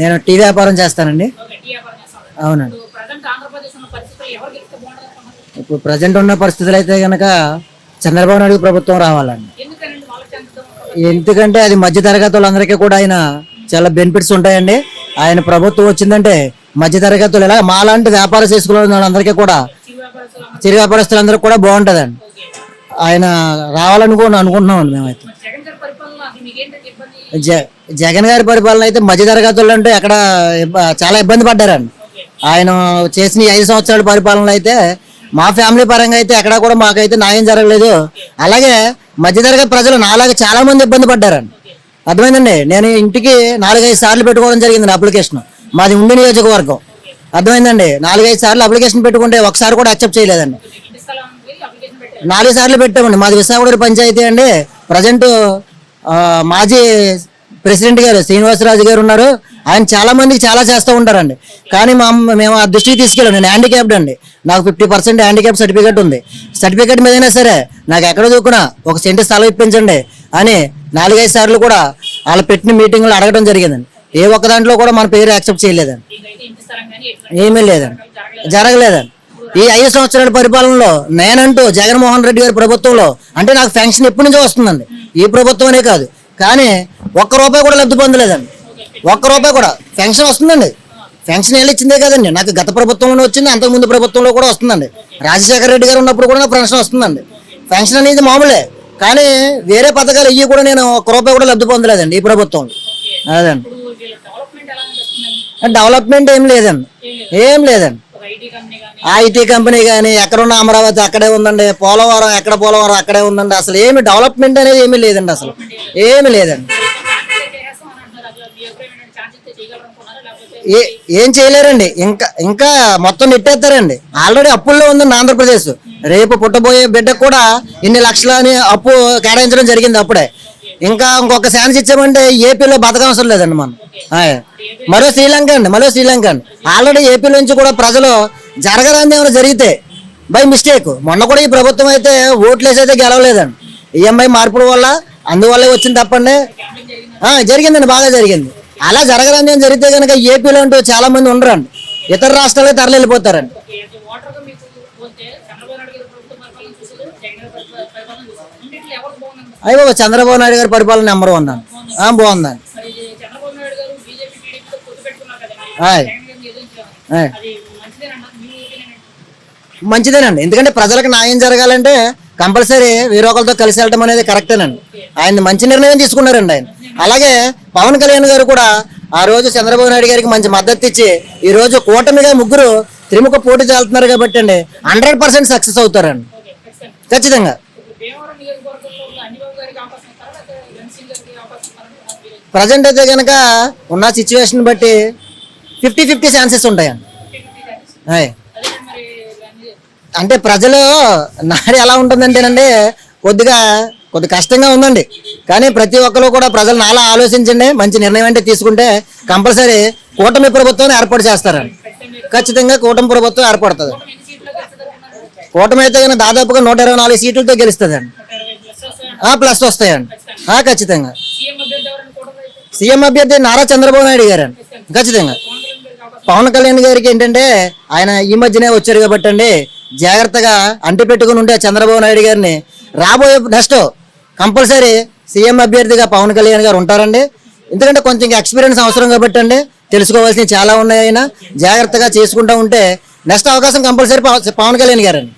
నేను టీ వ్యాపారం చేస్తానండి. అవునండి. ఇప్పుడు ప్రజెంట్ ఉన్న పరిస్థితులు అయితే కనుక చంద్రబాబు నాయుడు ప్రభుత్వం రావాలండి. ఎందుకంటే అది మధ్య తరగతి వాళ్ళందరికీ కూడా ఆయన చాలా బెనిఫిట్స్ ఉంటాయండి. ఆయన ప్రభుత్వం వచ్చిందంటే మధ్య తరగతులు ఎలా మాలాంటి వ్యాపారం చేసుకునే వాళ్ళందరికీ కూడా చిరు వ్యాపారస్తులందరికీ కూడా బాగుంటుందండి. ఆయన రావాలని కూడా అనుకుంటున్నామండి మేమైతే మరి జగన్ గారి పరిపాలన అసలు మీకు ఏంటంటే ఇబ్బంది జ జగన్ గారి పరిపాలన అయితే మధ్య తరగతులు అంటే అక్కడ చాలా ఇబ్బంది పడ్డారండి. ఆయన చేసిన ఐదు సంవత్సరాల పరిపాలన అయితే మా ఫ్యామిలీ పరంగా అయితే ఎక్కడా కూడా మాకైతే న్యాయం జరగలేదు. అలాగే మధ్యతరగతి ప్రజలు నాలాగా చాలా మంది ఇబ్బంది పడ్డారండి. అర్థమైందండి? నేను ఇంటికి నాలుగైదు సార్లు పెట్టుకోవడం జరిగింది అప్లికేషన్. మాది ఉండి నియోజకవర్గం. అర్థమైందండి? నాలుగైదు సార్లు అప్లికేషన్ పెట్టుకుంటే ఒకసారి కూడా యాక్సెప్ట్ చేయలేదండి. నాలుగు సార్లు పెట్టామండి. మాది విశాఖపట్నం పంచాయతీ అండి. ప్రజెంట్ మాజీ ప్రెసిడెంట్ గారు శ్రీనివాసరాజు గారు ఉన్నారు. ఆయన చాలా మందికి చాలా చేస్తూ ఉంటారండి. కానీ మా మేము ఆ దృష్టికి తీసుకెళ్ళాం. నేను హ్యాండిక్యాప్డ్ అండి. నాకు ఫిఫ్టీ పర్సెంట్ హ్యాండిక్యాప్ సర్టిఫికేట్ ఉంది. సర్టిఫికేట్ మీదైనా సరే నాకు ఎక్కడ చూకున్నా ఒక సెంటు స్థలం ఇప్పించండి అని నాలుగైదు సార్లు కూడా వాళ్ళు పెట్టిన మీటింగ్లో అడగడం జరిగిందండి. ఏ ఒక్క దాంట్లో కూడా మన పేరు యాక్సెప్ట్ చేయలేదండి. ఏమీ లేదండి. జరగలేదు జరగలేదండి. ఈ ఐదు సంవత్సరాల పరిపాలనలో నేనంటూ జగన్మోహన్ రెడ్డి గారి ప్రభుత్వంలో అంటే నాకు పెన్షన్ ఎప్పటి నుంచో వస్తుందండి. ఈ ప్రభుత్వమే కాదు. కానీ ఒక్క రూపాయి కూడా లబ్ధి పొందలేదండి. ఒక్క రూపాయి కూడా. పెన్షన్ వస్తుందండి. పెన్షన్ ఏళ్ళు ఇచ్చిందే కదండి. నాకు గత ప్రభుత్వంలో వచ్చింది అంతకు ముందు ప్రభుత్వంలో కూడా వస్తుందండి. రాజశేఖర రెడ్డి గారు ఉన్నప్పుడు కూడా నాకు పెన్షన్ వస్తుందండి. పెన్షన్ అనేది మామూలే. కానీ వేరే పథకాలు ఇవి కూడా నేను ఒక్క రూపాయి కూడా లబ్ధి పొందలేదండి ఈ ప్రభుత్వంలో. అదండి. వీళ్ళ డెవలప్మెంట్ ఏం లేదండి. ఏం లేదండి. ఐటీ కంపెనీ కానీ ఎక్కడున్న అమరావతి అక్కడే ఉందండి. పోలవరం ఎక్కడ పోలవరం అక్కడే ఉందండి. అసలు ఏమి డెవలప్మెంట్ అనేది ఏమీ లేదండి అసలు. ఏమి లేదండి. ఏ ఏం చేయలేరండి. ఇంకా ఇంకా మొత్తం నెట్టేస్తారండి. ఆల్రెడీ అప్పుల్లో ఉందండి ఆంధ్రప్రదేశ్. రేపు పుట్టబోయే బిడ్డకు కూడా ఇన్ని లక్షలు అని అప్పు కేటాయించడం జరిగింది అప్పుడే. ఇంకా ఇంకొక ఛాన్స్ ఇచ్చామంటే ఏపీలో బతకవసరం లేదండి మనం. మరో శ్రీలంక అండి మరో శ్రీలంక అండి. ఆల్రెడీ ఏపీ నుంచి కూడా ప్రజలు జరగరాంది ఏమైనా జరిగితే బై మిస్టేక్. మొన్న కూడా ఈ ప్రభుత్వం అయితే ఓట్లేసి అయితే గెలవలేదండి. ఈఎంఐ మార్పుల వల్ల అందువల్లే వచ్చింది తప్పండి. జరిగిందండి బాగా జరిగింది. అలా జరగదని జరిగితే కనుక ఏపీలో అంటూ చాలా మంది ఉండరండి. ఇతర రాష్ట్రాలే తరలి వెళ్ళిపోతారండి ఓటర్గా మీకు పోతే చంద్రబాబు నాయుడు గారి ప్రభుత్వం పరిపాలన చూసారు జగన్ గారి పరిపా- పరిపాలన చూసారు రెండిట్లో ఎవరు బాగుంది అయ్యో చంద్రబాబు నాయుడు గారి పరిపాలన నెంబర్ వన్ అండి బాగుందండి. ఆయ్. ఆయ్. మంచిదేనండి. ఎందుకంటే ప్రజలకు న్యాయం జరగాలంటే కంపల్సరీ వేరొకరితో కలిసి వెళ్ళడం అనేది కరెక్టేనండి. ఆయన మంచి నిర్ణయం తీసుకున్నారండి ఆయన. అలాగే పవన్ కళ్యాణ్ గారు కూడా ఆ రోజు చంద్రబాబు నాయుడు గారికి మంచి మద్దతు ఇచ్చి ఈ రోజు కూటమిగా ముగ్గురు త్రిముఖ పోటీ చేస్తున్నారు కాబట్టి అండి హండ్రెడ్ పర్సెంట్ సక్సెస్ అవుతారండి. ఖచ్చితంగా ఖచ్చితంగా ఇప్పుడు భీమవరం నియోజకవర్గంలో ఉన్న అన్నిబాబు గారికి అవకాశం ఇస్తారా లేకపోతే ఎన్సీ గారికి అవకాశం ఇస్తారా మీరు ప్రజెంట్ అయితే కనుక ఉన్న సిచ్యువేషన్ బట్టి ఫిఫ్టీ ఫిఫ్టీ ఛాన్సెస్ ఉంటాయండి. అంటే ప్రజలు నాడు ఎలా ఉంటుందంటేనండి కొద్దిగా కొద్ది కష్టంగా ఉందండి. కానీ ప్రతి ఒక్కరు కూడా ప్రజలు నాలా ఆలోచించండి మంచి నిర్ణయం అంటే తీసుకుంటే కంపల్సరీ కూటమి ప్రభుత్వం ఏర్పాటు చేస్తారండి. ఖచ్చితంగా కూటమి ప్రభుత్వం ఏర్పడుతుంది. కూటమి అయితే దాదాపుగా నూట ఇరవై నాలుగు సీట్లతో గెలుస్తుందండి. ప్లస్ వస్తాయండి. ఖచ్చితంగా సీఎం అభ్యర్థి ఎవరైనా కూడా అయితే సీఎం అభ్యర్థి నారా చంద్రబాబు నాయుడు గారు అండి. ఖచ్చితంగా. పవన్ కళ్యాణ్ గారికి పవన్ కళ్యాణ్ గారికి ఏంటంటే ఆయన ఈ మధ్యనే వచ్చారు కాబట్టి అండి జాగ్రత్తగా అంటి పెట్టుకుని ఉండే చంద్రబాబు నాయుడు గారిని రాబోయే నెక్స్ట్ కంపల్సరీ సీఎం అభ్యర్థిగా పవన్ కళ్యాణ్ గారు ఉంటారండి. ఎందుకంటే కొంచెం ఎక్స్పీరియన్స్ అవసరం కాబట్టి అండి తెలుసుకోవాల్సినవి చాలా ఉన్నాయి ఆయన. జాగ్రత్తగా చేసుకుంటూ ఉంటే నెక్స్ట్ అవకాశం కంపల్సరీ పవన్ కళ్యాణ్ గారండి.